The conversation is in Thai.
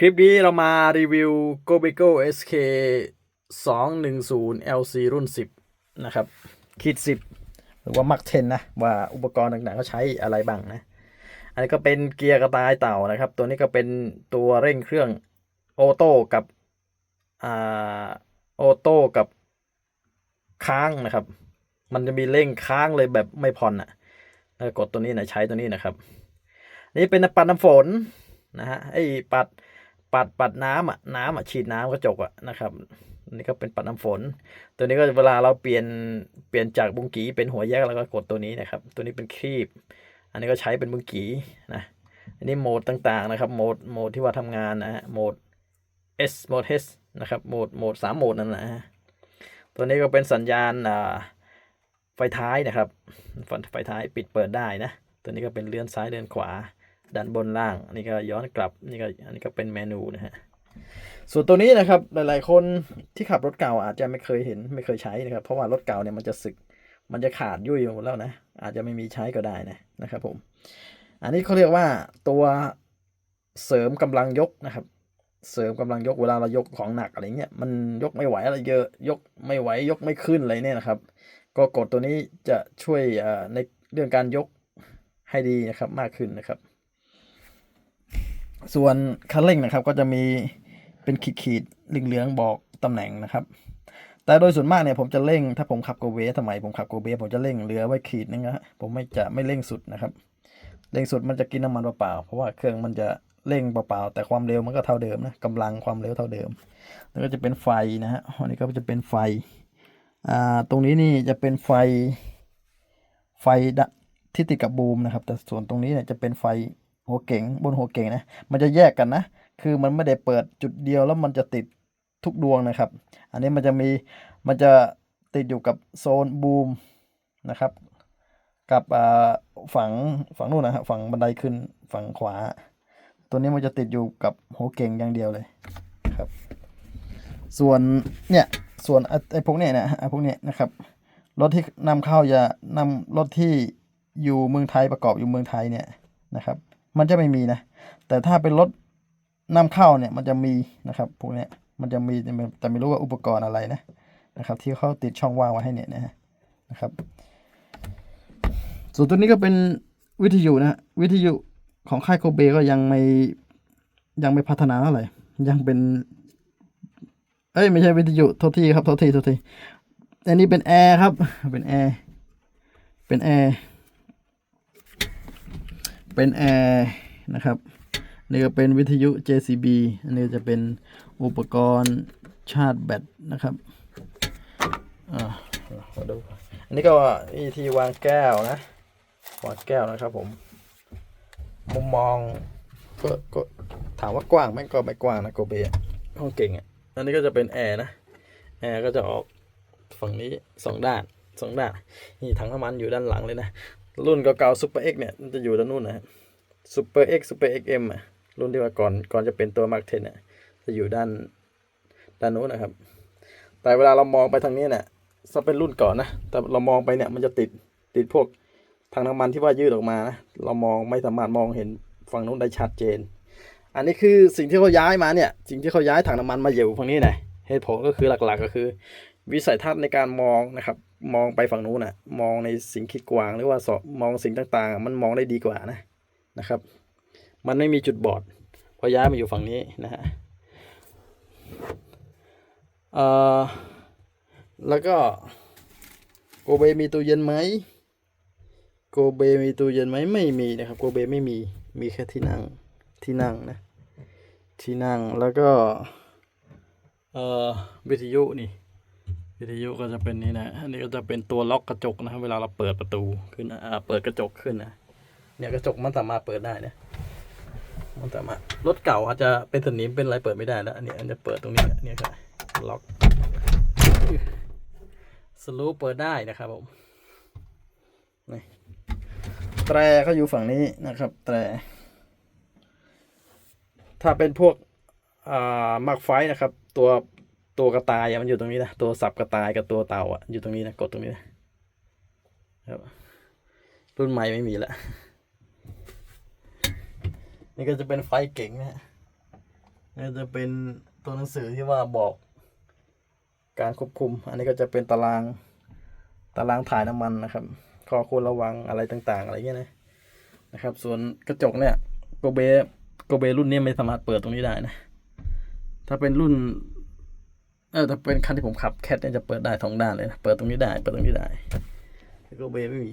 คลิปนี้เรามารีวิว g o b e g o SK 210 LC รุ่น 10 นะครับคิด 10 หรือว่า Mark 10นะ ว่าอุปกรณ์ต่างๆเขาใช้อะไรบ้างนะ อันนี้ก็เป็นเกียร์กระต่ายเต่านะครับ ตัวนี้ก็เป็นตัวเร่งเครื่องออโต้กับอ่าออโต้กับค้างนะครับ มันจะมีเร่งค้างเลยแบบไม่ผ่อนอะแล้วกดตัวนี้นะใช้ตัวนี้นะครับ นี่เป็นปัดน้ำฝนนะฮะไอ้ปัด ปัดปัดน้ำอะน้ำอะฉีดน้ำกระจกอะนะครับนนี่ก็เป็นปัดน้ำฝน ตัวนี้ก็เวลาเราเปลี่ยนเปลี่ยนจากบุงกีเป็นหัวแยกแล้วก็กดตัวนี้นะครับ ตัวนี้เป็นครีบ อันนี้ก็ใช้เป็นบุงกีนะอันนี้โหมดต่างๆนะครับโหมดโหมดที่ว่าทำงานนะฮะโหมด S โหมด H นะครับโหมดโหมดสามโหมดนั่นนะฮะตัวนี้ก็เป็นสัญญาณอ่าไฟท้ายนะครับไฟท้ายปิดเปิดได้นะ ตัวนี้ก็เป็นเลื่อนซ้ายเลื่อนขวา ด้านบนล่างอันนี้ก็ย้อนกลับนี่ก็อันนี้ก็เป็นเมนูนะฮะส่วนตัวนี้นะครับหลาย ๆ คนที่ขับรถเก่าอาจจะไม่เคยเห็นไม่เคยใช้นะครับ เพราะว่ารถเก่าเนี่ยมันจะสึกมันจะขาดยุ่ยหมดแล้วนะอาจจะไม่มีใช้ก็ได้นะนะครับผม อันนี้เขาเรียกว่าตัวเสริมกำลังยกนะครับ เสริมกำลังยกเวลาเรายกของหนักอะไรเงี้ยมันยกไม่ไหวอะไรเยอะยกไม่ไหวยกไม่ขึ้นอะไรเนี่ยนะครับ ก็กดตัวนี้จะช่วยในเรื่องการยกให้ดีนะครับมากขึ้นนะครับ ส่วนคันเร่งนะครับก็จะมีเป็นขีดๆเหลืองๆบอกตำแหน่งนะครับ แต่โดยส่วนมากเนี่ยผมจะเร่ง ถ้าผมขับโกเบสมัยผมขับโกเบสผมจะเร่งเหลือไว้ขีดนึงนะฮะผมไม่จะไม่เร่งสุดนะครับ เร่งสุดมันจะกินน้ำมันเปล่าๆเพราะว่าเครื่องมันจะเร่งเปล่าๆแต่ความเร็วมันก็เท่าเดิมนะกำลังความเร็วเท่าเดิม แล้วก็จะเป็นไฟนะฮะอันนี้ก็จะเป็นไฟอ่าตรงนี้นี่จะเป็นไฟไฟที่ติดกับบูมนะครับ แต่ส่วนตรงนี้เนี่ยจะเป็นไฟ หัวเก๋งบนหัวเก๋งนะ มันจะแยกกันนะ คือมันไม่ได้เปิดจุดเดียวแล้วมันจะติดทุกดวงนะครับ อันนี้มันจะมี มันจะติดอยู่กับโซนบูมนะครับ กับฝั่งฝั่งนู้นนะครับฝั่งบันไดขึ้นฝั่งขวา ตัวนี้มันจะติดอยู่กับหัวเก่งอย่างเดียวเลยครับ ส่วนเนี่ย ส่วนไอ้พวกเนี้ยนะไอ้พวกเนี้ยนะครับ รถที่นำเข้าจะนำรถที่อยู่เมืองไทยประกอบอยู่เมืองไทยเนี่ยนะครับ มันจะไม่มีนะ แต่ถ้าเป็นรถนำเข้าเนี่ยมันจะมีนะครับพวกนี้มันจะมีแต่ไม่รู้ว่าอุปกรณ์อะไรนะนะครับ ที่เขาติดช่องว่างไว้ให้เนี่ยนะนะครับ ส่วนตัวนี้ก็เป็นวิทยุนะฮะวิทยุของค่ายโคเบก็ยังไม่ยังไม่พัฒนาเท่าไหร่ยังเป็น เอ้ยไม่ใช่วิทยุโทษทีครับโทษทีโทษทีอันนี้เป็นแอร์ครับเป็นแอร์เป็นแอร์ เป็นแอร์นะครับนี่ก็เป็นวิทยุ JCB อันนี้จะเป็นอุปกรณ์ชาร์จแบตนะครับอ่ามาดูอันนี้ก็วิธีวางแก้วนะวางแก้วนะครับผม มุมมองก็ก็ถามว่ากว้างไหมก็ไม่กว้างนะโกเบะห้องเก่งอะอันนี้ก็จะเป็นแอร์นะแอร์ก็จะออกฝั่งนี้สองด้านสองด้านนี่ถังน้ำมันอยู่ด้านหลังเลยนะ รุ่นเก่าๆซูเปอร์เอ็กเนี่ยมันจะอยู่ด้านนู้นนะฮะซูเปอร์เอ็กซูเปอร์เอ็กเอ็มอะรุ่นที่ว่าก่อนก่อนจะเป็นตัวมาร์คเทนอะจะอยู่ด้านด้านนู้นนะครับ แต่เวลาเรามองไปทางนี้เนี่ยถ้าเป็นรุ่นก่อนนะแต่เรามองไปเนี่ยมันจะติดติดพวกทางน้ำมันที่ว่ายืดออกมานะเรามองไม่สามารถมองเห็นฝั่งนู้นได้ชัดเจน อันนี้คือสิ่งที่เขาย้ายมาเนี่ยสิ่งที่เขาย้ายถังน้ำมันมาอยู่ฝั่งนี้นะเหตุผลก็คือหลักๆก็คือ วิสัยทัศน์ในการมองนะครับ มองไปฝั่งนู้นนะมองในสิ่งคิดกว้างหรือว่าสอบมองสิ่งต่างๆ มันมองได้ดีกว่านะนะครับ มันไม่มีจุดบอดพอย้ายมาอยู่ฝั่งนี้นะฮะเอ่อแล้วก็โกเบมีตู้เย็นไหมโกเบมีตู้เย็นไหมไม่มีนะครับโกเบไม่มีมีแค่ที่นั่งที่นั่งนะที่นั่งแล้วก็เอ่อวิทยุนี่ วิทยุก็จะเป็นนี่นะอันนี้ก็จะเป็นตัวล็อกกระจกนะครับเวลาเราเปิดประตูขึ้นอ่าเปิดกระจกขึ้นนะเนี่ยกระจกมันสามารถเปิดได้นะมันสามารถรถเก่าอาจจะเป็นสนิมเป็นอะไรเปิดไม่ได้แล้วอันนี้อันจะเปิดตรงนี้นะเนี่ยครับล็อกสลูปเปิดได้นะครับผมนี่แตรก็อยู่ฝั่งนี้นะครับ แตร ถ้าเป็นพวกอ่ามักไฟนะครับ ตัว ตัวกระต่ายอะมันอยู่ตรงนี้นะตัวสับกระต่ายกับตัวเต่าอะอยู่ตรงนี้นะกดตรงนี้นะครับรุ่นใหม่ไม่มีละนี่ก็จะเป็นไฟเก่งนะฮะนี่จะเป็นตัวหนังสือที่ว่าบอก การควบคุม อันนี้ก็จะเป็นตารางตารางถ่ายน้ำมันนะครับข้อควรระวังอะไรต่าง ๆ อะไรเงี้ยนะนะครับ ส่วนกระจกเนี่ยโกเบโกเบรุ่นนี้ไม่สามารถเปิดตรงนี้ได้นะ ถ้าเป็นรุ่น เออถ้าเป็นคันที่ผมขับแคทเนี่ยจะเปิดได้สองด้านเลยนะ เปิดตรงนี้ได้ เปิดตรงนี้ได้ แล้วกเบไม่มี